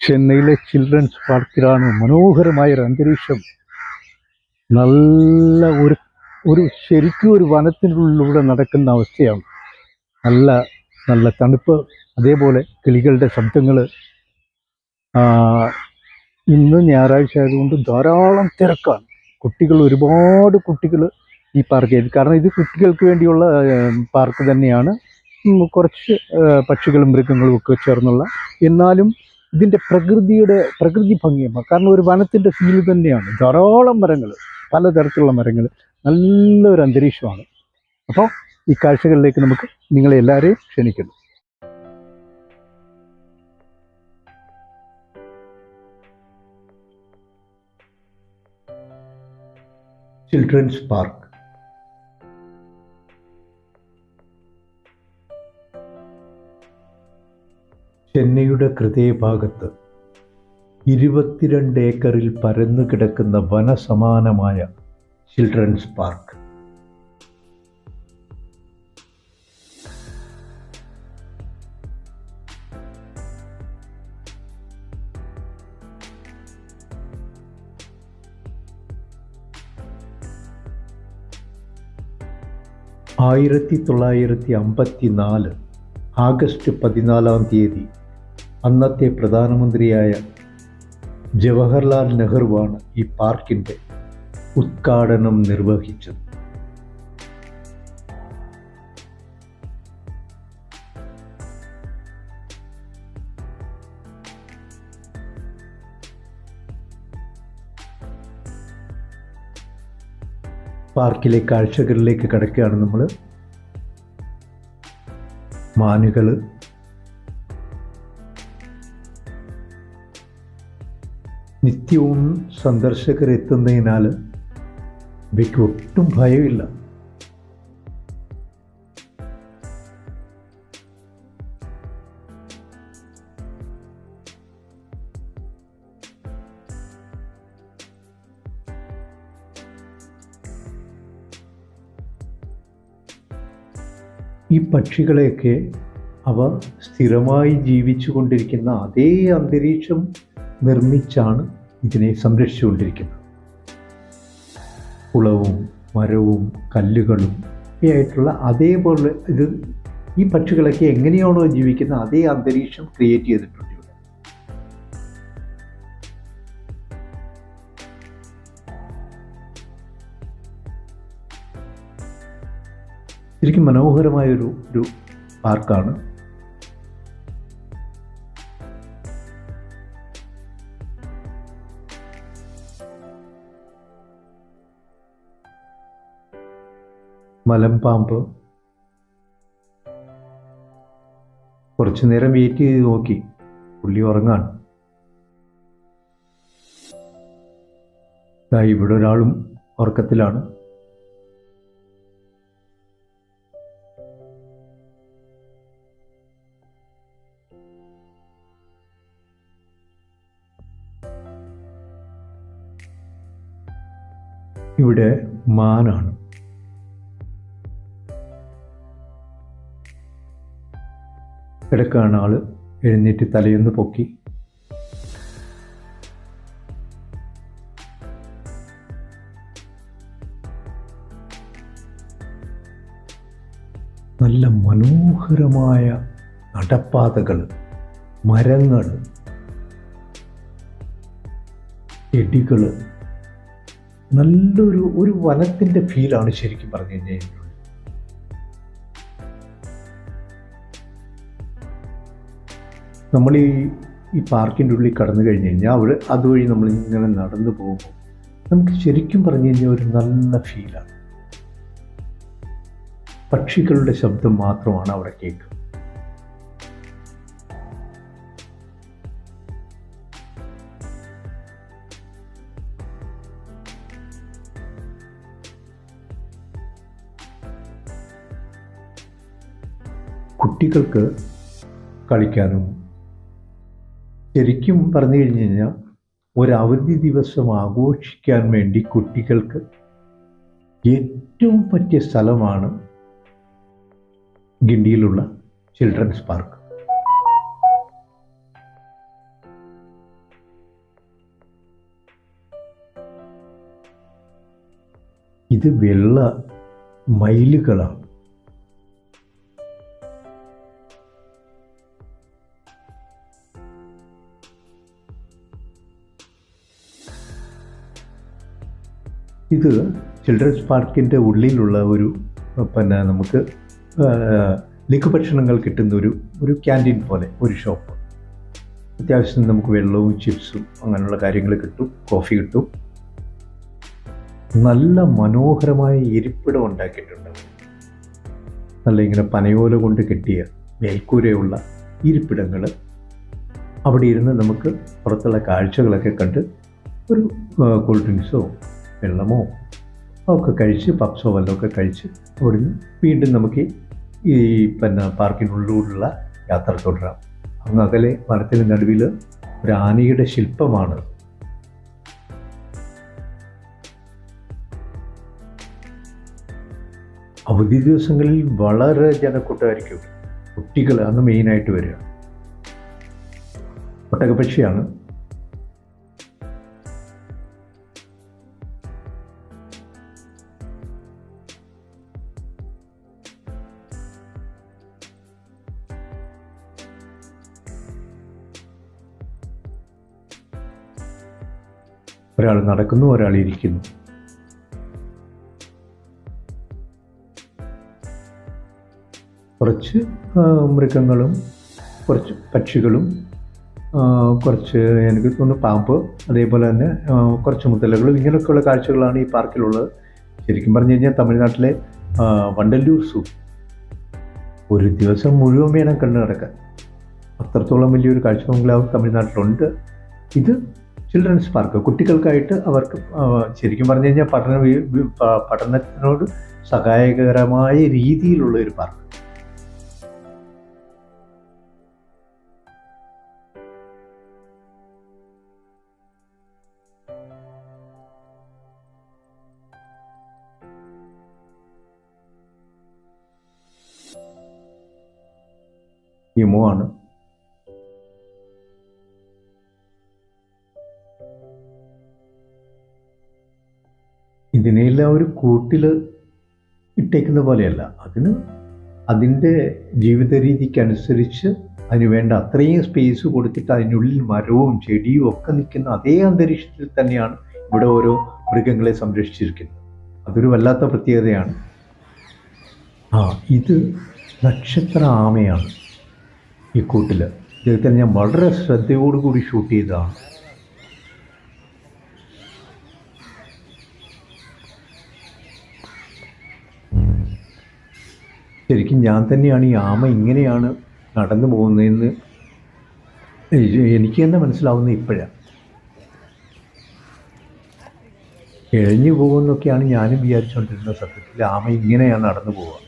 ചെന്നൈയിലെ ചിൽഡ്രൻസ് പാർക്കിലാണ് മനോഹരമായ ഒരു അന്തരീക്ഷം. നല്ല ഒരു ഒരു ശരിക്കും ഒരു വനത്തിനുള്ളിലൂടെ നടക്കുന്ന അവസ്ഥയാണ്. നല്ല നല്ല തണുപ്പ് അതേപോലെ കിളികളുടെ ശബ്ദങ്ങൾ ഇന്ന് ഞായറാഴ്ച ആയതുകൊണ്ട് ധാരാളം തിരക്കാണ്. കുട്ടികൾ ഒരുപാട് കുട്ടികൾ ഈ പാർക്ക് ചെയ്തു. കാരണം ഇത് കുട്ടികൾക്ക് വേണ്ടിയുള്ള പാർക്ക് തന്നെയാണ്. കുറച്ച് പക്ഷികളും മൃഗങ്ങളും ഒക്കെ ചേർന്നുള്ള. എന്നാലും ഇതിന്റെ പ്രകൃതിയുടെ പ്രകൃതി ഭംഗിയമ്മ. കാരണം ഒരു വനത്തിന്റെ ഫീൽ തന്നെയാണ്. ധാരാളം മരങ്ങൾ പലതരത്തിലുള്ള മരങ്ങൾ നല്ലൊരു അന്തരീക്ഷമാണ്. അപ്പോൾ ഈ കാഴ്ചകളിലേക്ക് നമുക്ക് നിങ്ങളെ എല്ലാവരെയും ക്ഷണിക്കുന്നു. ചിൽഡ്രൻസ് പാർക്ക് ചെന്നൈയുടെ ഹൃദയഭാഗത്ത് ഇരുപത്തിരണ്ട് ഏക്കറിൽ പരന്നു കിടക്കുന്ന വനസമാനമായ ചിൽഡ്രൻസ് പാർക്ക്. ആയിരത്തി തൊള്ളായിരത്തി അമ്പത്തി നാല് ആഗസ്റ്റ് പതിനാലാം തീയതി അന്നത്തെ പ്രധാനമന്ത്രിയായ ജവഹർലാൽ നെഹ്റുവാണ് ഈ പാർക്കിന്റെ ഉദ്ഘാടനം നിർവഹിച്ചത്. പാർക്കിലെ കാഴ്ചകളിലേക്ക് കടക്കുകയാണ് നമ്മൾ മാനുകൾ നിത്യവും സന്ദർശകർ എത്തുന്നതിനാൽ ഇവയ്ക്ക് ഒട്ടും ഭയമില്ല. ഈ പക്ഷികളെയൊക്കെ അവ സ്ഥിരമായി ജീവിച്ചു കൊണ്ടിരിക്കുന്ന അതേ അന്തരീക്ഷം നിർമ്മിച്ചാണ് ഇതിനെ സംരക്ഷിച്ചുകൊണ്ടിരിക്കുന്നത് കുളവും മരവും കല്ലുകളും ഒക്കെ ആയിട്ടുള്ള അതേപോലെ ഇത് ഈ പക്ഷികളൊക്കെ എങ്ങനെയാണോ ജീവിക്കുന്ന അതേ അന്തരീക്ഷം ക്രിയേറ്റ് ചെയ്തിട്ടുണ്ട് ഇവിടെ. ശരിക്കും മനോഹരമായൊരു ഒരു പാർക്കാണ് മലമ്പാമ്പ്. കുറച്ചു നേരം വെയിറ്റ് ചെയ്ത് നോക്കി. പുള്ളി ഉറങ്ങാണ്. ഇവിടെ ഒരാളും ഉറക്കത്തിലാണ്. ഇവിടെ മാനാണ്. കിടക്കാണ് ആൾ. എഴുന്നേറ്റ് തലയൊന്ന് പൊക്കി. നല്ല മനോഹരമായ നടപ്പാതകൾ മരങ്ങൾ ചെടികൾ നല്ലൊരു ഒരു വനത്തിന്റെ ഫീലാണ് ശരിക്കും പറഞ്ഞു കഴിഞ്ഞാൽ നമ്മൾ ഈ ഈ പാർക്കിന്റെ ഉള്ളിൽ കടന്നു കഴിഞ്ഞ് കഴിഞ്ഞാൽ അവിടെ അതുവഴി നമ്മൾ ഇങ്ങനെ നടന്നു പോകുമ്പോൾ നമുക്ക് ശരിക്കും പറഞ്ഞു കഴിഞ്ഞാൽ ഒരു നല്ല ഫീലാണ്. പക്ഷികളുടെ ശബ്ദം മാത്രമാണ് അവിടെ കേൾക്കുന്നത് കുട്ടികൾക്ക് കളിക്കാനും ശരിക്കും പറഞ്ഞു കഴിഞ്ഞു കഴിഞ്ഞാൽ ഒരവധി ദിവസം ആഘോഷിക്കാൻ വേണ്ടി കുട്ടികൾക്ക് ഏറ്റവും പറ്റിയ സ്ഥലമാണ് ഗിണ്ടിയിലുള്ള ചിൽഡ്രൻസ് പാർക്ക്. ഇത് വെള്ള മയിലുകളാണ്. ഇത് ചിൽഡ്രൻസ് പാർക്കിന്റെ ഉള്ളിലുള്ള ഒരു പിന്നെ നമുക്ക് ലഘുഭക്ഷണങ്ങൾ കിട്ടുന്ന ഒരു ഒരു ക്യാന്റീൻ പോലെ ഒരു ഷോപ്പ് അത്യാവശ്യം നമുക്ക് വെള്ളവും ചിപ്സും അങ്ങനെയുള്ള കാര്യങ്ങൾ കിട്ടും കോഫി കിട്ടും. നല്ല മനോഹരമായ ഇരിപ്പിടം ഉണ്ടാക്കിയിട്ടുണ്ട്. നല്ല ഇങ്ങനെ പനയോല കൊണ്ട് കെട്ടിയ മേൽക്കൂരയുള്ള ഇരിപ്പിടങ്ങൾ. അവിടെ ഇരുന്ന് നമുക്ക് പുറത്തുള്ള കാഴ്ചകളൊക്കെ കണ്ട് ഒരു കൂൾ ഡ്രിങ്ക്സോ വെള്ളമോ? ഒക്കെ കഴിച്ച് പപ്സോ വല്ലതൊക്കെ കഴിച്ച് അവിടുന്ന് വീണ്ടും നമുക്ക് ഈ പിന്നെ പാർക്കിനുള്ളിലൂടെയുള്ള യാത്ര തുടരാം അങ്ങ് അകലെ മരത്തിന് നടുവിൽ ഒരു ആനയുടെ ശില്പമാണ്. അവധി ദിവസങ്ങളിൽ വളരെ ജനക്കൂട്ടമായിരിക്കും കുട്ടികൾ അന്ന് മെയിനായിട്ട് വരിക. ഒട്ടകപക്ഷിയാണ് ഒരാൾ നടക്കുന്നു ഒരാൾ ഇരിക്കുന്നു. കുറച്ച് മൃഗങ്ങളും കുറച്ച് പക്ഷികളും കുറച്ച് എനിക്ക് തോന്നുന്നു പാമ്പ് അതേപോലെ തന്നെ കുറച്ച് മുതലകളും ഇങ്ങനെയൊക്കെയുള്ള കാഴ്ചകളാണ് ഈ പാർക്കിലുള്ളത്. ശരിക്കും പറഞ്ഞു കഴിഞ്ഞാൽ തമിഴ്നാട്ടിലെ വണ്ടല്ലൂർ സൂ. ഒരു ദിവസം മുഴുവൻ വേണം കണ്ടു നടക്കാൻ അത്രത്തോളം വലിയൊരു കാഴ്ച ബംഗ്ലാവ് തമിഴ്നാട്ടിലുണ്ട്. ഇത് ചിൽഡ്രൻസ് പാർക്ക് കുട്ടികൾക്കായിട്ട് അവർക്ക് ശരിക്കും പറഞ്ഞു കഴിഞ്ഞാൽ പഠന പഠനത്തിനോട് സഹായകരമായ രീതിയിലുള്ള ഒരു പാർക്ക് യമോ ആണ്. ഇതിനെല്ലാം ഒരു കൂട്ടിൽ ഇട്ടേക്കുന്ന പോലെയല്ല. അതിന് അതിന്റെ ജീവിത രീതിക്കനുസരിച്ച് അതിന് വേണ്ട അത്രയും സ്പേസ് കൊടുത്തിട്ട് അതിനുള്ളിൽ മരവും ചെടിയും ഒക്കെ നിൽക്കുന്ന അതേ അന്തരീക്ഷത്തിൽ തന്നെയാണ് ഇവിടെ ഓരോ മൃഗങ്ങളെ സംരക്ഷിച്ചിരിക്കുന്നത്. അതൊരു വല്ലാത്ത പ്രത്യേകതയാണ്. ആ ഇത് നക്ഷത്ര ആമയാണ് ഈ കൂട്ടിൽ ഇദ്ദേഹത്തിന് ഞാൻ വളരെ ശ്രദ്ധയോടുകൂടി ഷൂട്ട് ചെയ്തതാണ്. ശരിക്കും ഞാൻ തന്നെയാണ് ഈ ആമ ഇങ്ങനെയാണ് നടന്നു പോകുന്നതെന്ന് എനിക്ക് തന്നെ മനസ്സിലാവുന്നത് ഇപ്പോഴാണ് എഴിഞ്ഞു പോകുമെന്നൊക്കെയാണ് ഞാനും വിചാരിച്ചുകൊണ്ടിരുന്നത് സത്യത്തിൽ ആമ ഇങ്ങനെയാണ് നടന്നു പോവുക.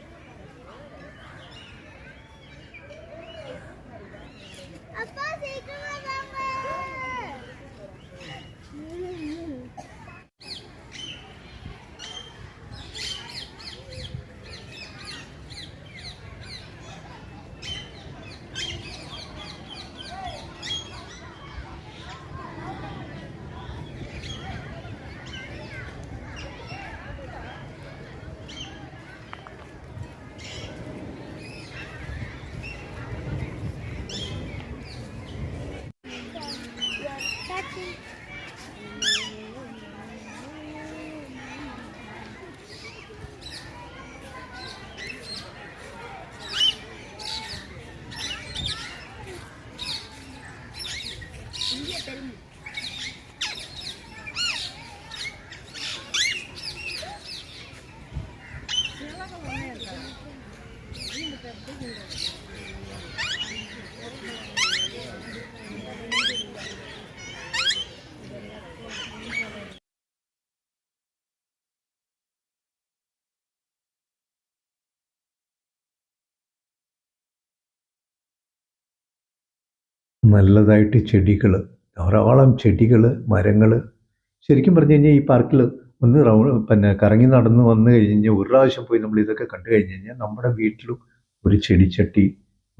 നല്ലതായിട്ട് ചെടികൾ ധാരാളം ചെടികൾ മരങ്ങൾ ശരിക്കും പറഞ്ഞു കഴിഞ്ഞാൽ ഈ പാർക്കിൽ ഒന്ന് റൗണ്ട് പിന്നെ കറങ്ങി നടന്ന് വന്നു കഴിഞ്ഞ് കഴിഞ്ഞാൽ ഒരു പ്രാവശ്യം പോയി നമ്മൾ ഇതൊക്കെ കണ്ടു കഴിഞ്ഞ് കഴിഞ്ഞാൽ നമ്മുടെ വീട്ടിലും ഒരു ചെടിച്ചട്ടി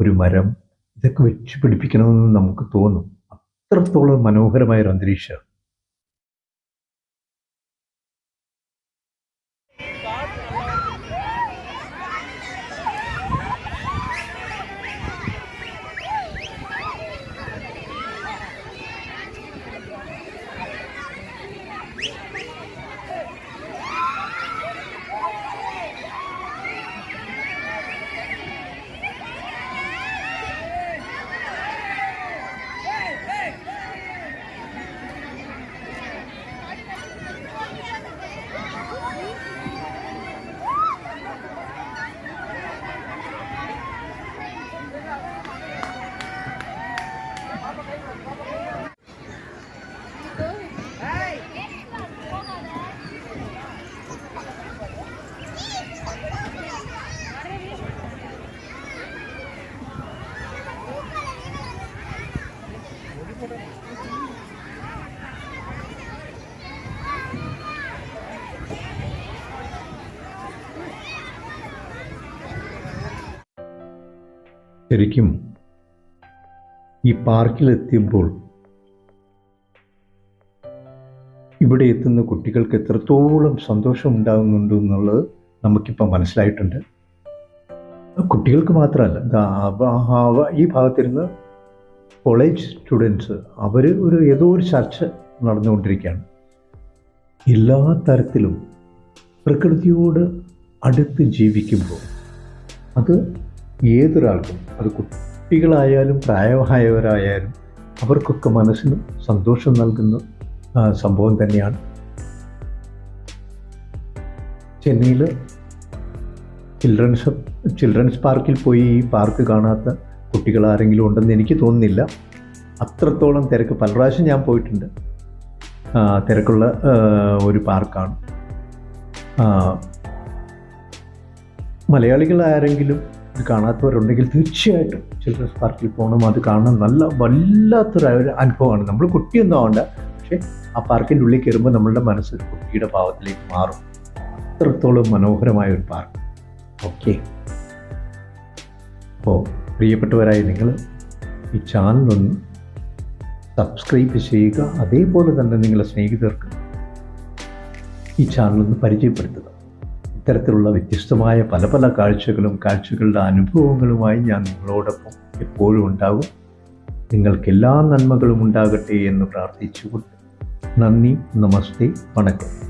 ഒരു മരം ഇതൊക്കെ വെച്ച് പിടിപ്പിക്കണമെന്ന് നമുക്ക് തോന്നും. അത്രത്തോളം മനോഹരമായ ഒരു അന്തരീക്ഷം ശരിക്കും ഈ പാർക്കിലെത്തിയപ്പോൾ ഇവിടെ എത്തുന്ന കുട്ടികൾക്ക് എത്രത്തോളം സന്തോഷം ഉണ്ടാകുന്നുണ്ട് എന്നുള്ളത് നമുക്കിപ്പോൾ മനസ്സിലായിട്ടുണ്ട്. കുട്ടികൾക്ക് മാത്രമല്ല ഈ ഭാഗത്തിരുന്ന് കോളേജ് സ്റ്റുഡൻസ് അവർ ഒരു ഏതോ ഒരു ചർച്ച നടന്നുകൊണ്ടിരിക്കുകയാണ്. എല്ലാ തരത്തിലും പ്രകൃതിയോട് അടുത്ത് ജീവിക്കുമ്പോൾ അത് ഏതൊരാൾക്കും അത് കുട്ടികളായാലും പ്രായമായവരായാലും അവർക്കൊക്കെ മനസ്സിന് സന്തോഷം നൽകുന്ന സംഭവം തന്നെയാണ്. ചെന്നൈയിൽ ചിൽഡ്രൻസ് ചിൽഡ്രൻസ് പാർക്കിൽ പോയി ഈ പാർക്ക് കാണാത്ത കുട്ടികൾ ആരെങ്കിലും ഉണ്ടെന്ന് എനിക്ക് തോന്നുന്നില്ല. അത്രത്തോളം തിരക്ക്. പല പ്രാവശ്യം ഞാൻ പോയിട്ടുണ്ട്. തിരക്കുള്ള ഒരു പാർക്കാണ്. മലയാളികൾ ആരെങ്കിലും ഇത് കാണാത്തവരുണ്ടെങ്കിൽ തീർച്ചയായിട്ടും ചിൽഡ്രൻസ് പാർക്കിൽ പോകണം. അത് കാണണം. നല്ല വല്ലാത്തൊരു അനുഭവമാണ്. നമ്മൾ കുട്ടിയൊന്നും ആവണ്ട. പക്ഷേ ആ പാർക്കിന്റെ ഉള്ളിൽ കയറുമ്പോൾ നമ്മളുടെ മനസ്സ് കുട്ടിയുടെ ഭാവത്തിലേക്ക് മാറും. അത്രത്തോളം മനോഹരമായ ഒരു പാർക്ക് ഓക്കെ അപ്പോൾ പ്രിയപ്പെട്ടവരായ നിങ്ങൾ ഈ ചാനലൊന്ന് സബ്സ്ക്രൈബ് ചെയ്യുക. അതേപോലെ തന്നെ നിങ്ങളുടെ സ്നേഹിതർക്ക് ഈ ചാനലൊന്ന് പരിചയപ്പെടുത്തുക. ഇത്തരത്തിലുള്ള വ്യത്യസ്തമായ പല പല കാഴ്ചകളും കാഴ്ചകളുടെ അനുഭവങ്ങളുമായി ഞാൻ നിങ്ങളോടൊപ്പം എപ്പോഴും ഉണ്ടാകും നിങ്ങൾക്ക് എല്ലാ നന്മകളും ഉണ്ടാകട്ടെ എന്ന് പ്രാർത്ഥിച്ചുകൊണ്ട് നന്ദി നമസ്തേ വണക്കം.